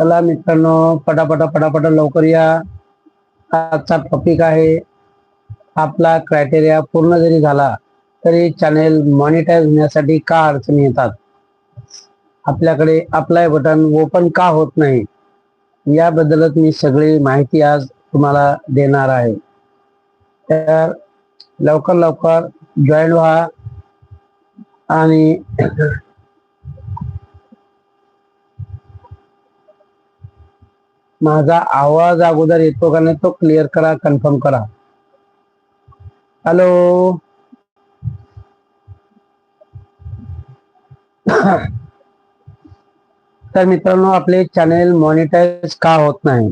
चला मित्रांनो पटापटा पटापटा लवकर या. आजचा टॉपिक आहे आपला क्रायटेरिया पूर्ण जरी झाला तरी चॅनेल मॉनिटाईज होण्यासाठी का अडचणी येतात? आपल्याकडे अप्लाय बटन ओपन का होत नाही? याबद्दलच मी सगळी माहिती आज तुम्हाला देणार आहे. तर लवकर लवकर जॉईन व्हा आणि माझा आवाज अगोदर येतो का नाही तो क्लिअर करा कन्फर्म करा. हॅलो तर मित्रांनो आपले चॅनेल मॉनिटाईज का होत नाही?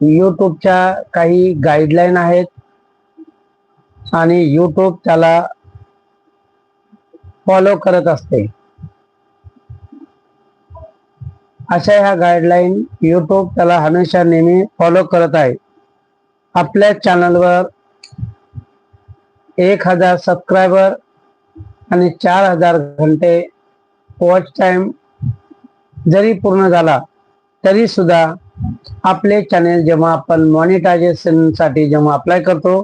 युट्यूबच्या काही गाईडलाईन आहेत आणि युट्यूब त्याला फॉलो करत असते. अशा ह्या गाईडलाईन युट्यूब त्याला हमेशा नेहमी फॉलो करत आहे. आपल्या चॅनलवर एक हजार सबस्क्रायबर आणि चार हजार घंटे वॉच टाइम जरी पूर्ण झाला तरी सुद्धा आपले चॅनेल जेव्हा आपण मॉनिटायझेशनसाठी जेव्हा अप्लाय करतो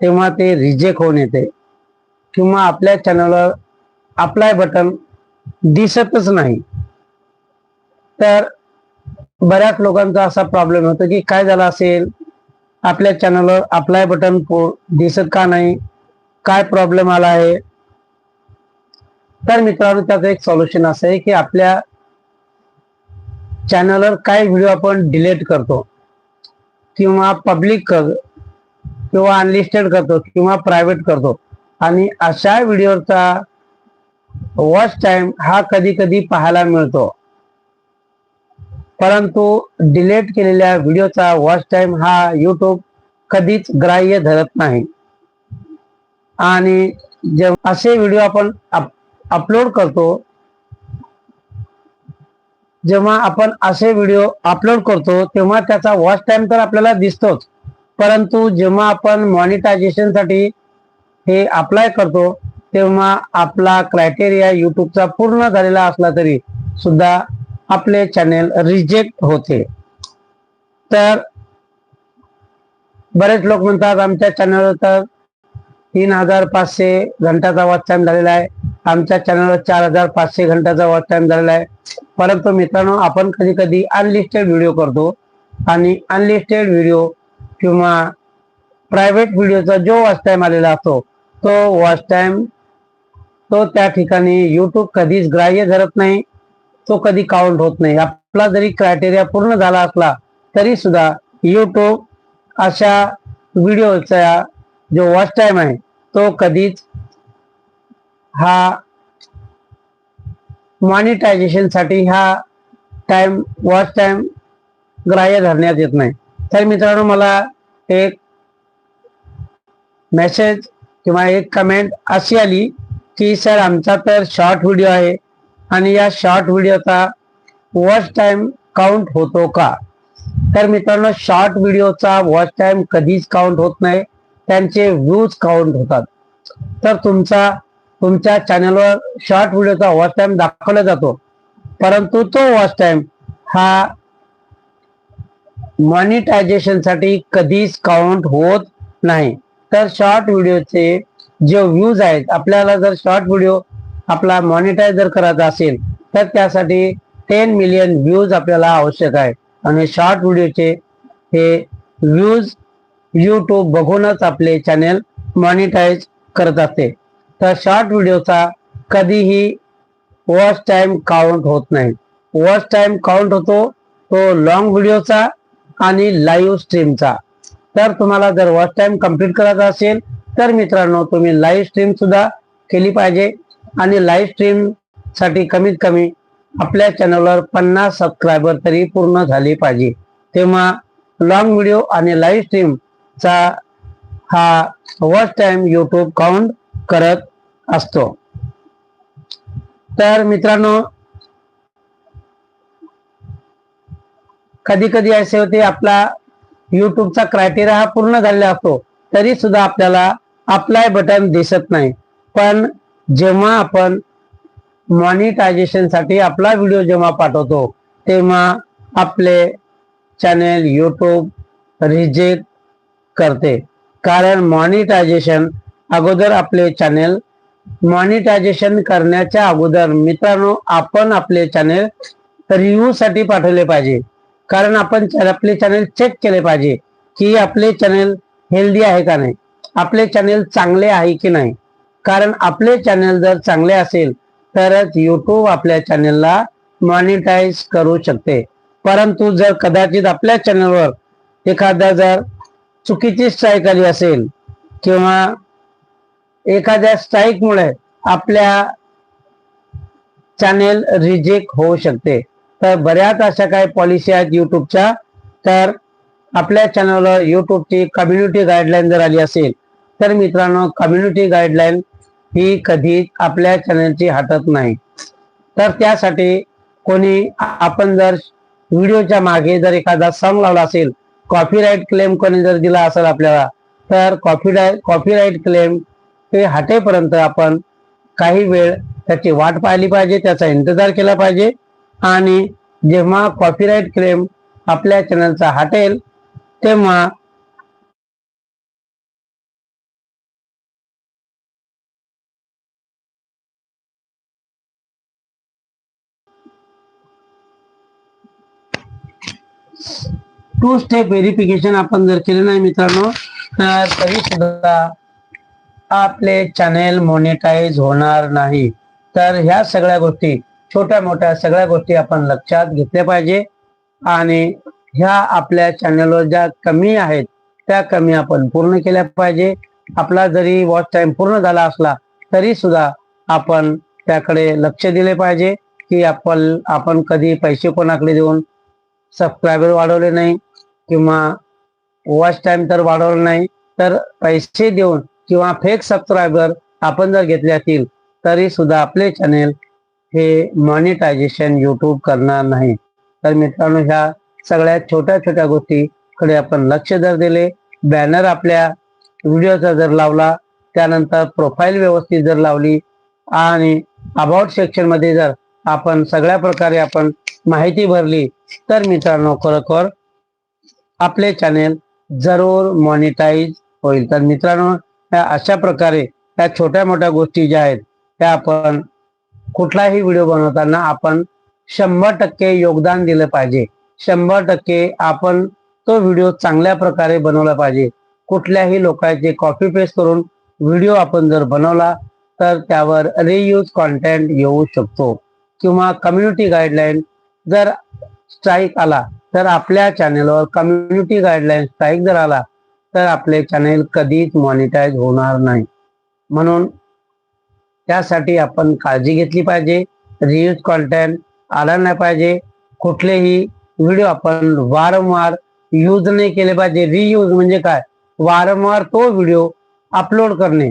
तेव्हा ते रिजेक्ट होऊन येते. किंवा आपल्या चॅनलवर अप्लाय बटन दिसतच नाही. तर बऱ्याच लोकांचा असा प्रॉब्लेम होतो की काय झाला असेल? आपल्या चॅनलवर अप्लाय बटन दिसत का नाही? काय प्रॉब्लेम आला आहे? तर मित्रांनो त्याचं एक सोल्युशन असं आहे की आपल्या चॅनलवर काय व्हिडिओ आपण डिलीट करतो. किंवा पब्लिक कर किंवा अनलिस्टेड करतो किंवा प्रायव्हेट करतो. आणि अशा व्हिडिओचा वॉच टाइम हा कधी कधी पाहायला मिळतो. परंतु डिलीट केलेल्या व्हिडिओचा वॉच टाइम हा युट्यूब कधीच ग्राह्य धरत नाही. आणि जेव्हा असे व्हिडिओ आपण अपलोड करतो जेव्हा आपण असे व्हिडिओ अपलोड करतो तेव्हा त्याचा वॉच टाइम तर आपल्याला दिसतोच. परंतु जेव्हा आपण मॉनिटायझेशनसाठी हे अप्लाय करतो तेव्हा आपला क्रायटेरिया युट्यूबचा पूर्ण झालेला असला तरी सुद्धा आपले चॅनेल रिजेक्ट होते. तर बरेच लोक म्हणतात आमच्या चॅनलवर तर तीन हजार पाचशे घंटाचा वॉच टाइम झालेला आहे. आमच्या चॅनलवर चार हजार पाचशे घंटाचा वॉच टाइम झालेला आहे. परंतु मित्रांनो आपण कधी कधी अनलिस्टेड व्हिडिओ करतो. आणि अनलिस्टेड व्हिडिओ किंवा प्रायव्हेट व्हिडिओचा जो वॉच टाइम आलेला असतो तो वॉच टाइम तो त्या ठिकाणी युट्यूब कधीच ग्राह्य धरत नाही. तो कधी काउंट होत नाही. आपला जरी क्रायटेरिया पूर्ण झाला असला तरी सुद्धा युट्यूब अशा व्हिडिओचा जो वॉच टाइम आहे तो कधीच हा मॉनिटायझेशनसाठी हा टाइम वॉच टाइम ग्राह्य धरण्यात येत नाही. तर मित्रांनो मला एक मेसेज किंवा एक कमेंट अशी आली की सर आमचा तर शॉर्ट व्हिडिओ आहे. आणि या शॉर्ट व्हिडिओचा वॉच टाइम काउंट होतो का? तर मित्रांनो शॉर्ट व्हिडिओचा वॉच टाइम कधीच काउंट होत नाही. त्यांचे व्ह्यूज काउंट होतात. तर तुमचा तुमच्या चॅनलवर शॉर्ट व्हिडिओचा वॉच टाइम दाखवला जातो. परंतु तो वॉच टाइम हा मॉनिटायझेशनसाठी कधीच काउंट होत नाही. तर शॉर्ट व्हिडिओचे जे व्ह्यूज आहेत आपल्याला जर शॉर्ट व्हिडिओ आपला मॉनिटाईज जर करायचा असेल तर त्यासाठी टेन मिलियन व्ह्यूज आपल्याला आवश्यक आहे. आणि शॉर्ट व्हिडिओचे हे व्ह्यूज यूट्यूब बघूनच आपले चॅनेल मॉनिटाईज करत असते. तर शॉर्ट व्हिडिओचा कधीही वॉच टाइम काउंट होत नाही. वॉच टाइम काउंट होतो तो लॉंग व्हिडिओचा आणि लाईव्ह स्ट्रीमचा तर तुम्हाला जर वॉच टाइम कंप्लीट करायचा असेल तर मित्रांनो तुम्ही लाईव्ह स्ट्रीम सुद्धा केली पाहिजे. आणि लाईव्ह स्ट्रीमसाठी कमीत कमी आपल्या चॅनलवर पन्नास सबस्क्रायबर तरी पूर्ण झाले पाहिजे. तेव्हा लॉंग व्हिडिओ आणि लाईव्ह स्ट्रीमचा हा वॉच टाइम यूट्यूब काउंट करत असतो. तर मित्रांनो कधी कधी असे होते आपला युट्यूबचा क्रायटेरिया हा पूर्ण झालेला असतो तरी सुद्धा आपल्याला अप्लाय बटन दिसत नाही. पण जेव्हा आपण मॉनिटायझेशनसाठी आपला व्हिडिओ जेव्हा पाठवतो तेव्हा आपले चॅनेल यूट्यूब रिजेक्ट करते. कारण मॉनिटायझेशन अगोदर आपले चॅनेल मॉनिटायझेशन करण्याच्या अगोदर मित्रांनो आपण आपले चॅनेल रिव्ह्यू साठी पाठवले पाहिजे. कारण आपण आपले चॅनेल चेक केले पाहिजे की आपले चॅनेल हेल्दी आहे का नाही? आपले चॅनेल चांगले आहे की नाही? कारण आपले चॅनेल जर चांगले असेल तरच युट्यूब आपल्या चॅनेलला मॉनिटाईज करू शकते. परंतु जर कदाचित आपल्या चॅनलवर एखादा जर चुकीची स्ट्राईक आली असेल किंवा एखाद्या स्ट्राईकमुळे आपल्या चॅनेल रिजेक्ट होऊ शकते तर बऱ्याच अशा काही पॉलिसी आहेत युट्यूबच्या तर आपल्या चॅनलवर युट्यूबची कम्युनिटी गाईडलाईन जर आली असेल तर मित्रांनो कम्युनिटी गाईडलाईन ही कधी आपल्या चॅनलची हटत नाही. तर त्यासाठी कोणी आपण जर व्हिडिओच्या मागे जर एखादा सॉंग लावला असेल कॉपीराईट क्लेम कोणी जर दिला असेल आपल्याला तर कॉपीराईट कॉपीराईट क्लेम हे हटेपर्यंत आपण काही वेळ त्याची वाट पाहिली पाहिजे त्याचा इंतजार केला पाहिजे आणि जेव्हा कॉपीराईट क्लेम आपल्या चॅनलचा हटेल तेव्हा टू स्टेप व्हेरिफिकेशन आपण जर केलं नाही मित्रांनो तर तरी सुद्धा आपले चॅनेल मॉनिटाईज होणार नाही. तर ह्या सगळ्या गोष्टी छोट्या मोठ्या सगळ्या गोष्टी आपण लक्षात घेतल्या पाहिजे. आणि ह्या आपल्या चॅनलवर ज्या कमी आहेत त्या कमी आपण पूर्ण केल्या पाहिजे. आपला जरी वॉच टाइम पूर्ण झाला असला तरी सुद्धा आपण त्याकडे लक्ष दिले पाहिजे की आपण आपण कधी पैसे कोणाकडे देऊन सबस्क्रायबर वाढवले नाही. किंवा वॉच टाइम तर वाढवला नाही तर पैसे देऊन किंवा फेक सबस्क्रायबर आपण जर घेतले असतील तरी सुद्धा आपले चॅनेल हे मॉनिटायझेशन यूट्यूब करणार नाही. तर मित्रांनो ह्या सगळ्या छोट्या छोट्या गोष्टीकडे आपण लक्ष जर दिले बॅनर आपल्या व्हिडिओचा जर लावला त्यानंतर प्रोफाईल व्यवस्थित जर लावली आणि अबाउट सेक्शनमध्ये जर आपण सगळ्या प्रकारे आपण माहिती भरली तर मित्रांनो खरोखर आपले चॅनेल जरूर मॉनिटाईज होईल. तर मित्रांनो या अशा प्रकारे या छोट्या मोठ्या गोष्टी ज्या आहेत त्या आपण कुठलाही व्हिडिओ बनवताना आपण शंभर टक्के योगदान दिलं पाहिजे. शंभर टक्के आपण तो व्हिडिओ चांगल्या प्रकारे बनवला पाहिजे. कुठल्याही लोकांचे कॉपी पेस्ट करून व्हिडिओ आपण जर बनवला तर त्यावर रियूज कॉन्टेंट येऊ शकतो. किंवा कम्युनिटी गाईडलाईन जर स्ट्राईक आला तर आपल्या चॅनेलवर कम्युनिटी गाईडलाईन स्ट्राईक जर आला तर आपले चॅनेल कधीच मॉनिटाईज होणार नाही. म्हणून त्यासाठी आपण काळजी घेतली पाहिजे रियूज कॉन्टेंट आला नाही पाहिजे कुठलेही व्हिडिओ आपण वारंवार यूज नाही केले पाहिजे. रियूज म्हणजे काय? वारंवार तो व्हिडिओ अपलोड करणे.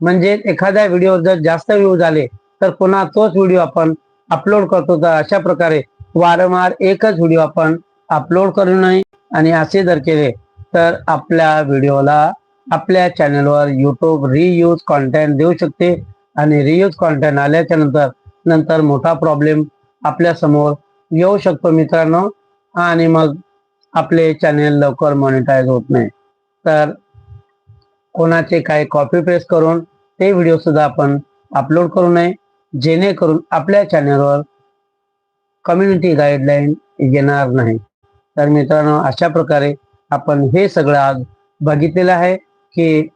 म्हणजे एखाद्या व्हिडिओ जर जास्त व्ह्यूज आले तर पुन्हा तोच व्हिडिओ आपण अपलोड करतो. तर अशा प्रकारे वारंवार एकच व्हिडिओ आपण अपलोड करू नये आणि असे जर केले तर आपल्या व्हिडिओला आपल्या चॅनलवर यूट्यूब रियूज कॉन्टेंट देऊ शकते आणि रियूज कॉन्टेंट आल्याच्यानंतर नंतर मोठा प्रॉब्लेम आपल्यासमोर येऊ शकतो मित्रांनो आणि मग आपले चॅनेल लवकर मॉनिटाईज होत नाही. तर कोणाचे काही कॉपी पेस्ट करून ते व्हिडिओ सुद्धा आपण अपलोड करू नये जेणेकरून आपल्या चॅनेलवर कम्युनिटी गाईडलाईन येणार नाही. तर मित्रांनो अशा प्रकारे आपण हे सगळं आज बघितलेलं आहे की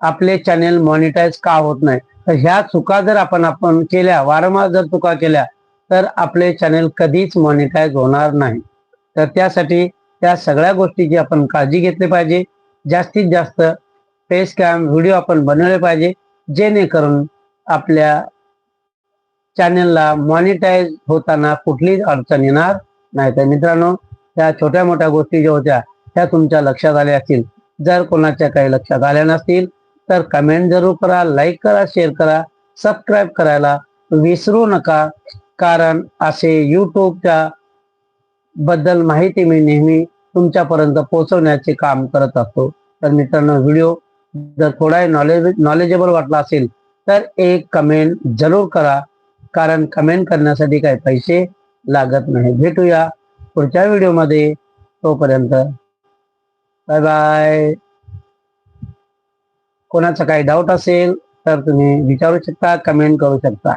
आपले चॅनेल मॉनिटाईज का होत नाही. तर ह्या चुका जर आपण आपण केल्या वारंवार जर चुका केल्या तर आपले चॅनेल कधीच मॉनिटाईज होणार नाही. तर त्यासाठी त्या सगळ्या गोष्टीची आपण काळजी घेतली पाहिजे. जास्तीत जास्त फेस कॅम व्हिडिओ आपण बनवले पाहिजे जेणेकरून आपल्या चॅनेलला मॉनिटाईज होताना कुठलीच अडचण येणार नाही. तर मित्रांनो त्या छोट्या मोठ्या गोष्टी ज्या होत्या त्या तुमच्या लक्षात आल्या असतील. जर कोणाच्या काही लक्षात आल्या नसतील तर कमेंट जरूर करा लाईक करा शेअर करा सबस्क्राईब करायला विसरू नका. कारण असे यूट्यूबच्या बद्दल माहिती मी नेहमी तुमच्यापर्यंत पोहोचवण्याचे काम करत असतो. तर मित्रांनो व्हिडिओ जर थोडाही नॉलेज नॉलेजेबल वाटला असेल तर एक कमेंट जरूर करा. कारण कमेंट करण्यासाठी काही पैसे लागत नाही. भेटूया पुढच्या व्हिडिओमध्ये तोपर्यंत बाय बाय कोणाचा काही डाऊट असेल तर तुम्ही विचारू शकता कमेंट करू शकता.